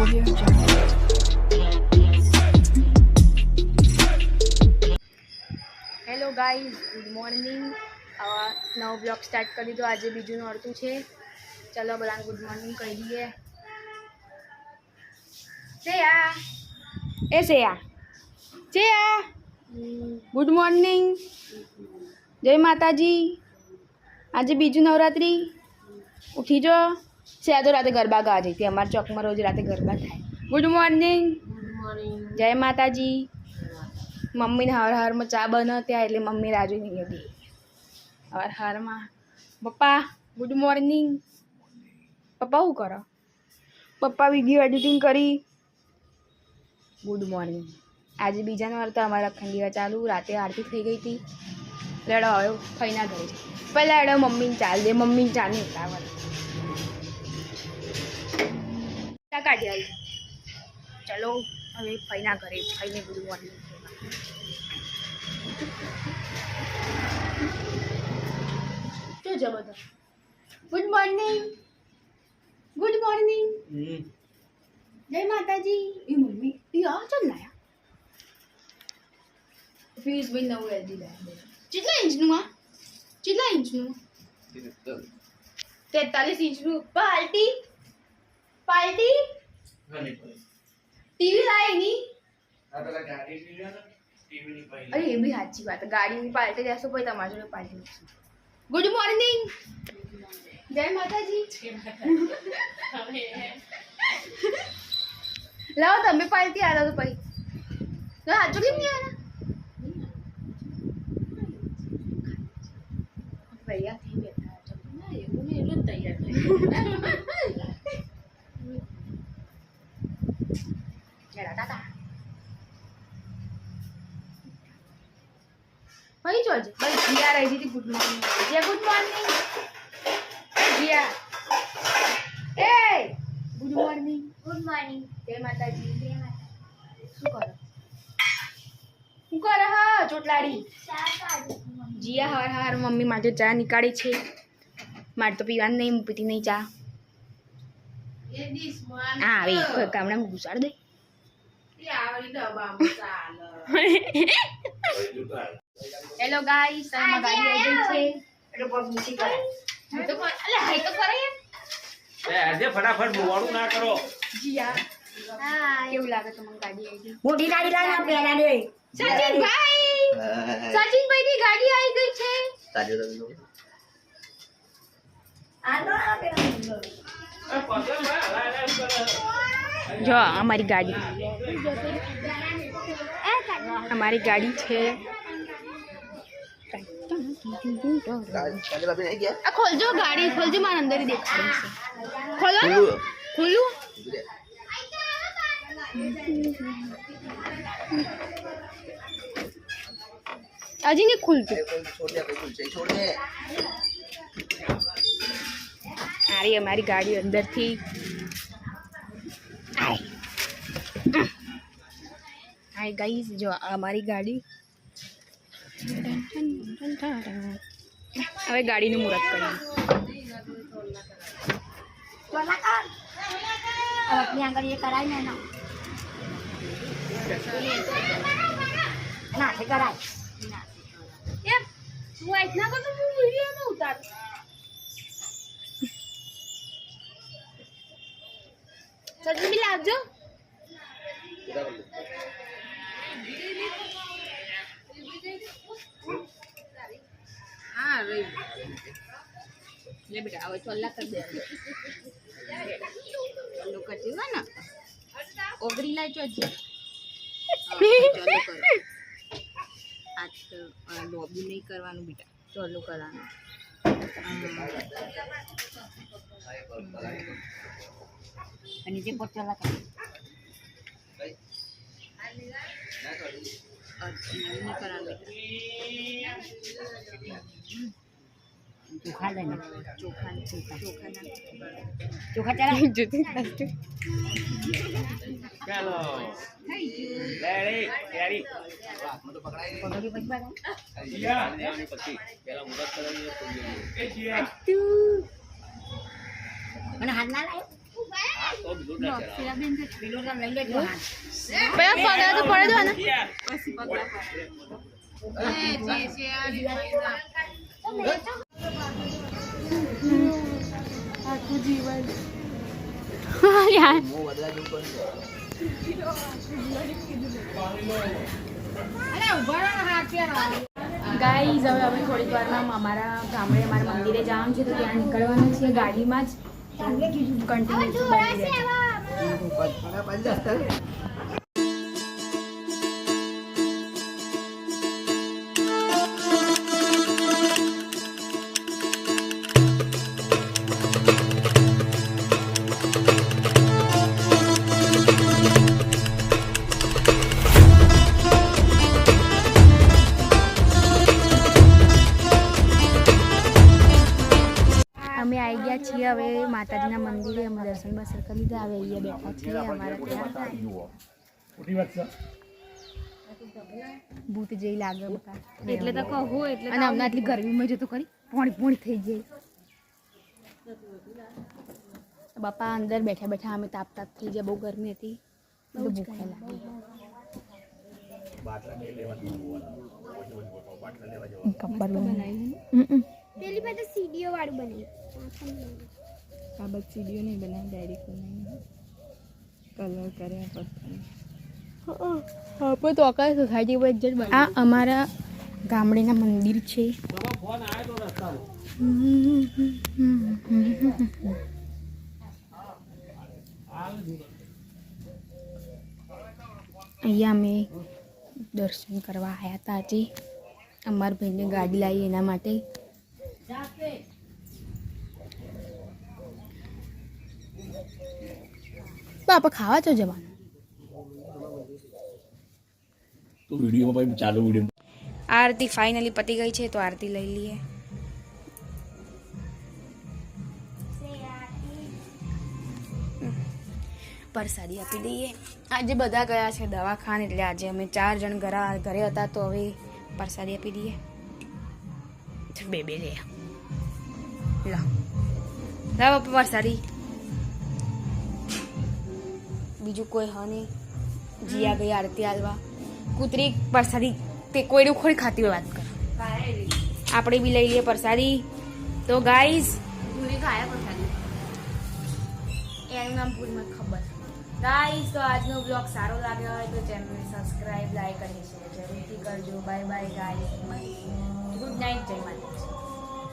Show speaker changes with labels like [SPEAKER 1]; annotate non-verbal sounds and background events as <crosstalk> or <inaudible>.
[SPEAKER 1] Audio Jungle.
[SPEAKER 2] Hello guys good morning આવા નવો blog start કરી દીધો આજે બીજું નોરતું છે ચલો બધાને ગુડ મોર્નિંગ કહી દઈએ શ્રેયા એ શ્રેયા શ્રેયા ગુડ મોર્નિંગ જય માતાજી આજે બીજું નવરાત્રિ ઉઠી જો તો રાતે ગરબા ગાવા જઈ હતી અમારા ચોકમાં રોજ રાતે ગરબા થાય. ગુડ મોર્નિંગ જય માતાજી. મમ્મીને હર હરમાં ચા બનો ત્યાં એટલે મમ્મી રાજુ નહીં હતી. હર હરમાં. પપ્પા ગુડ મોર્નિંગ પપ્પા શું કરો? પપ્પા વીડિયો એડિટિંગ કરી. ગુડ મોર્નિંગ આજે બીજા નંબર તો અમારા અખંડ ચાલુ. રાતે આરતી થઈ ગઈ હતી. લડો હવે ફઈના ઘરે પહેલાં એડો મમ્મીને ચાલ દે. મમ્મીને ચાલ નહીં ઉતાવળ. કાઢી આવી ચલો હવે ફઈના ઘરે ફઈને ગુડ મોર્નિંગ શું બધા? ગુડ મોર્નિંગ ગુડ મોર્નિંગ જય માતાજી. એ મમ્મી એ આ ચમ લાયા? ફીસ ભાઈ નવું એલજી લાયા કેટલા ઇંચનું આ? કેટલા ઇંચનું? તેતાલીસ ઇંચનું. પાર્ટી ટીવી લાયની અરે એ બી સાચી વાત. ગાડીની પાર્ટી જશો પછી તમારી જોડે પાર્ટી ગુડ મોર્નિંગ. જય માતાજી. લાવો તમે પાલટી આલો તો પછી. તો સાચું કેમ નહીં આલા? ભૈયા થઈ બેઠા જરા તાતા ભાઈ જોજે ભાઈ જીયા રહી હતી good morning Jiya good morning Jiya. એ ગુડ મોર્નિંગ ગુડ મોર્નિંગ જય માતાજી જય માતા શું કરો? શું કરે? હા ચોટલાડી. જીયા હાર હાર મમ્મી માટે ચા નીકાળી છે. મારે તો પીવાનું નહીં હું પીતી નહીં ચા. હા આવે કોઈ કામડા ઘુસાડ દે. <laughs> હેલો ગાઈસ સાઈમાં ગાડી આવી ગઈ છે હું તો કોણ- અલે હાય તો કરે યાર.
[SPEAKER 3] આજે ફટાફટ ના કરો
[SPEAKER 2] જીયા કેવું લાગે તમને ગાડી આવી
[SPEAKER 4] મોટી ગાડી લાવ ને પેલા દે
[SPEAKER 2] સચિનભાઈ સચિનભાઈ ની ગાડી આવી ગઈ છે
[SPEAKER 4] આ
[SPEAKER 2] જો અમારી ગાડી અમારી ગાડી છે આ ખોલજો ગાડી ખોલજો મારા અંદર દેખાડે છે ખોલો ને ખોલું હજી નહીં ખુલતું આરી અમારી ગાડી અંદરથી હાય ગાઈસ જો આ અમારી ગાડી હવે ગાડીનું મુહૂર્ત કરીએ.
[SPEAKER 4] ચોલા કર હવે આપણી આગળ એ કરાય. ને એનો ના તે કરાય
[SPEAKER 2] એમ હું આઈક ના કરતો હું વિડીયોમાં ઉતારું સચિન બી લાવજો હા રહી. લે બેટા, હવે ચોલ્લા કરી દે. ચોલ્લો કરતી હોય ને. ઓગળી લાય ચોજી આજ તો લોબી નહીં કરવાનું બેટા. ચોલ્લો કરવાનું.
[SPEAKER 4] નીચે પર ચોલા કર.
[SPEAKER 2] કરવાનું
[SPEAKER 4] ચોખા લઈને
[SPEAKER 2] ચોખા ચોખા ચોખા ના
[SPEAKER 4] ચોખા ચલા
[SPEAKER 2] જુદી
[SPEAKER 3] ચાલો રેડી રેડી
[SPEAKER 4] પગડી પછી બગાડ મને હાથ ના લાય
[SPEAKER 3] હા તો બીજું ના ચલાવો.
[SPEAKER 2] પેલા તો પડે દો ને ગાઈઝ હવે અમે થોડીક વારમાં અમારા ગામડે અમારા મંદિરે જવાનું છે તો ત્યાં નીકળવાનું છે ગાડીમાં જ. કન્ટિન્યુ અમે આવી ગયા છીએ હવે માતાજીના મંદિરે અમે દર્શન બસર કરી લીધા હવે અહીંયા બેઠા છીએ અમારા ત્યાં. ભૂત જેવી લાગે એટલે તો કહું એટલે અને અમને આટલી ગરમીમાં જતો કરી પોણી પોણી થઈ જાય. બાપા અંદર બેઠા બેઠા અમે તાપ તાપ થઈ જાય બહુ ગરમી હતી. બહુ ભૂખ લાગી. ખબર બનાવી.
[SPEAKER 4] પેલી પાસે સીડીઓ વાળું બની
[SPEAKER 2] બસ સીડીઓ નહીં બનાવી ડાયરેક્ટ બનાવી કલર કર્યા પછી આપણે તો અકાય સોસાયટી પર જ આ અમારા ગામડેના મંદિર છે. અહીંયા અમે દર્શન કરવા આવ્યા હતા આજે. અમારા ભાઈને ગાડી લાવી એના માટે. તો આપણે ખાવા છો જવાનું.
[SPEAKER 1] તો વિડીયોમાં ભાઈ ચાલુ વીડિયો.
[SPEAKER 2] આરતી ફાઇનલી પતી ગઈ છે તો આરતી લઈ લઈએ. પરસાદી આપી દઈએ. આજે બધા ગયા છે દવાખાને એટલે આજે અમે ચાર જણ ઘરા ઘરે હતા તો હવે પરસાદી આપી દઈએ. બે બે લે. લા. લા પરસાદી. બીજું કોઈ હ નહીં. જીયા ગઈ આરતી હાલવા કૂતરી પરસાદી તે કોયડું ખોડી ખાતી હોય વાત કર. આપણે બી લઈ લઈએ પરસાદી. તો ભૂરી ખાયા પરસાદી. એનું નામ ભૂરી મને ખબર. ગાઈઝ તો આજનો બ્લોગ સારો લાગ્યો હોય તો ચેનલને સબસ્ક્રાઇબ લાઈક અને શેર જરૂરથી કરજો. Bye bye guys. Good night જય માતા